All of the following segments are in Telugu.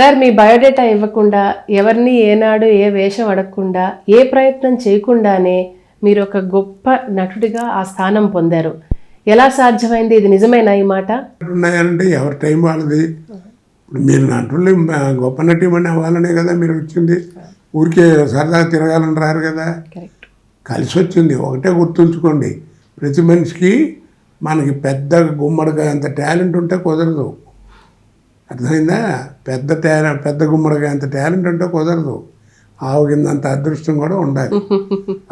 సార్ మీ బయోడేటా ఇవ్వకుండా ఎవరిని ఏనాడు ఏ వేషం అడగకుండా ఏ ప్రయత్నం చేయకుండానే మీరు ఒక గొప్ప నటుడిగా ఆ స్థానం పొందారు. ఎలా సాధ్యమైంది? ఇది నిజమేనా ఈ మాట? ఉన్నాయంటే ఎవరి టైం వాళ్ళది. ఇప్పుడు మీరు నటులు గొప్ప నటిమని అవ్వాలనే కదా మీరు వచ్చింది. ఊరికే సరదాగా తిరగాలని రారు కదా. కరెక్ట్. కలిసి వచ్చింది ఒకటే గుర్తుంచుకోండి. ప్రతి మనిషికి మనకి పెద్ద గుమ్మడిగా అంత టాలెంట్ ఉంటే కుదరదు. అర్థమైందా? పెద్ద టాలెంట్ పెద్ద గుమ్మడిగా అంత టాలెంట్ ఉంటే కుదరదు. ఆవు కింద అంత అదృష్టం కూడా ఉండాలి.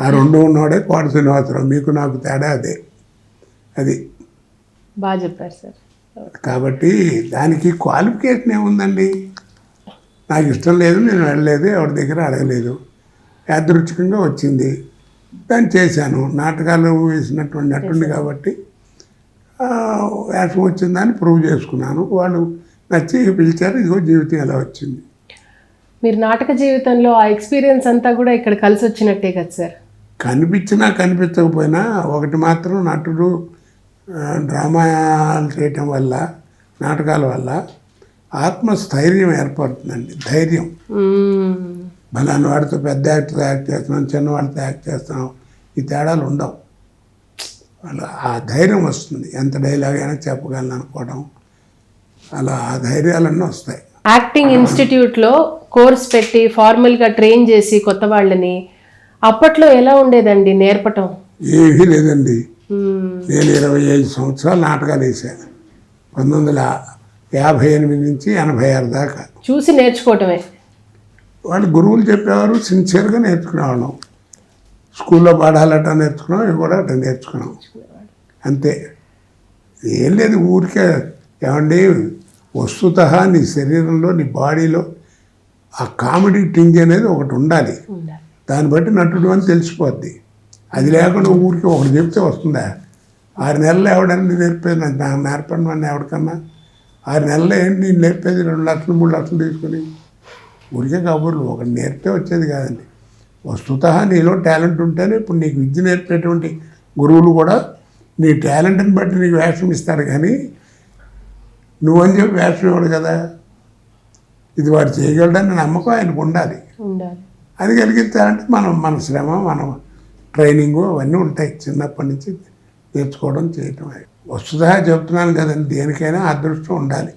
ఆ రెండు ఉన్నవాడే కోట శ్రీనివాసరావు. మీకు నాకు తేడా అదే. అది. బాగా చెప్పారు సార్. కాబట్టి దానికి క్వాలిఫికేషన్ ఏముందండి? నాకు ఇష్టం లేదు నేను వెళ్ళలేదు ఎవరి దగ్గర అడగలేదు. యాదృచ్ఛికంగా వచ్చింది. దాన్ని చేశాను. నాటకాలు వేసినటువంటి నటుండి కాబట్టి వేషం వచ్చిందని ప్రూవ్ చేసుకున్నాను. వాళ్ళు నచ్చి పిలిచారు ఇదిగో జీవితం ఎలా వచ్చింది. మీరు నాటక జీవితంలో ఆ ఎక్స్పీరియన్స్ అంతా కూడా ఇక్కడ కలిసి వచ్చినట్టే కదా సార్? కనిపించినా కనిపించకపోయినా ఒకటి మాత్రం నటుడు డ్రామాలు చేయటం వల్ల నాటకాల వల్ల ఆత్మస్థైర్యం ఏర్పడుతుందండి ధైర్యం. బలాన్ని వాడితో పెద్ద యాక్టర్ యాక్ట్ చేస్తున్నాం చిన్నవాడితో యాక్ట్ చేస్తున్నాం ఈ తేడాలు ఉండవు. ఆ ధైర్యం వస్తుంది ఎంత డైలాగ్ అయినా చెప్పగలను అనుకోవడం. అలా ఆ ధైర్యాలన్నీ వస్తాయి. యాక్టింగ్ ఇన్స్టిట్యూట్లో కోర్స్ పెట్టి ఫార్మల్గా ట్రైన్ చేసి కొత్త వాళ్ళని అప్పట్లో ఎలా ఉండేదండి నేర్పటం? ఏమీ లేదండి. నేను ఇరవై ఐదు సంవత్సరాలు నాటకాలు వేసాను పంతొమ్మిది వందల యాభై ఎనిమిది నుంచి ఎనభై ఆరు దాకా. చూసి నేర్చుకోవటమే. వాళ్ళు గురువులు చెప్పేవారు సిన్సియర్గా నేర్చుకునేవాళ్ళం. స్కూల్లో పాఠాలు అట్లా నేర్చుకున్నాం ఇవి కూడా అట్లా నేర్చుకున్నాం. అంతే. ఏం లేదు ఊరికే ఏమండి? వస్తుత నీ శరీరంలో నీ బాడీలో ఆ కామెడీ టింగ్ అనేది ఒకటి ఉండాలి. దాన్ని బట్టి నటుడు అని తెలిసిపోద్ది. అది లేకుండా ఊరికి ఒకటి చెప్తే వస్తుందా? ఆరు నెలలు ఎవడన్నా నేర్పేది నాకు నాకు నేర్పండి అని ఎవరికన్నా? ఆరు నెలలు ఏంటి నేను నేర్పేది? రెండు లక్షలు మూడు లక్షలు తీసుకుని? ఊరికే కబుర్లు. ఒకటి నేర్పే వచ్చేది కాదండి. వస్తుత నీలో టాలెంట్ ఉంటేనే ఇప్పుడు నీకు విద్య నేర్పేటువంటి గురువులు కూడా నీ టాలెంట్ని బట్టి నీకు వేషం ఇస్తారు కానీ నువ్వని చెప్పి వేషం ఇవ్వడు కదా. ఇది వాడు చేయగలడని నమ్మకం ఆయనకు ఉండాలి. ఉండాలి. అది కలిగించాలంటే మనం మన శ్రమ మన ట్రైనింగు అవన్నీ ఉంటాయి. చిన్నప్పటి నుంచి నేర్చుకోవడం చేయటం. వస్తుందా చెప్తున్నాను కదండి దేనికైనా అదృష్టం ఉండాలి.